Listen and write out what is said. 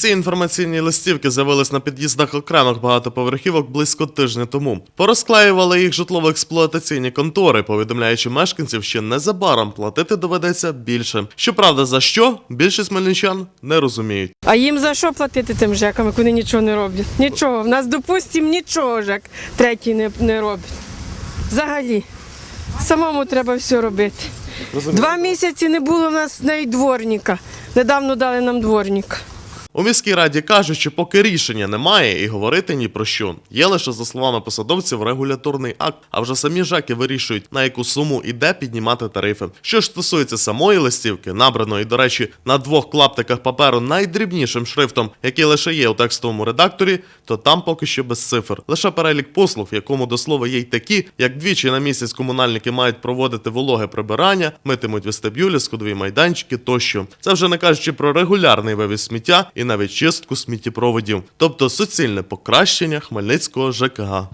Ці інформаційні листівки з'явились на під'їздах окремих багатоповерхівок близько тижня тому. Порозклеювали їх житлово-експлуатаційні контори, повідомляючи мешканців, що незабаром платити доведеться більше. Щоправда, за що більшість мельничан не розуміють. А їм за що платити тим ЖЕКам, як вони нічого не роблять? Нічого. В нас, допустимо, нічого ЖЕК третій не, не робить. Взагалі. Самому треба все робити. Два місяці не було в нас навіть дворника. Недавно дали нам дворника. У міській раді кажуть, що поки рішення немає і говорити ні про що. Є лише за словами посадовців регуляторний акт, а вже самі жаки вирішують на яку суму і де піднімати тарифи. Що ж стосується самої листівки, набраної, до речі, на двох клаптиках паперу найдрібнішим шрифтом, який лише є у текстовому редакторі, то там поки що без цифр. Лише перелік послуг, в якому до слова є й такі, як двічі на місяць комунальники мають проводити вологе прибирання, митимуть вестибюлі, сходові майданчики тощо. Це вже не кажучи про регулярний вивіз сміття і навіть чистку сміттєпроводів, тобто суцільне покращення Хмельницького ЖКГ.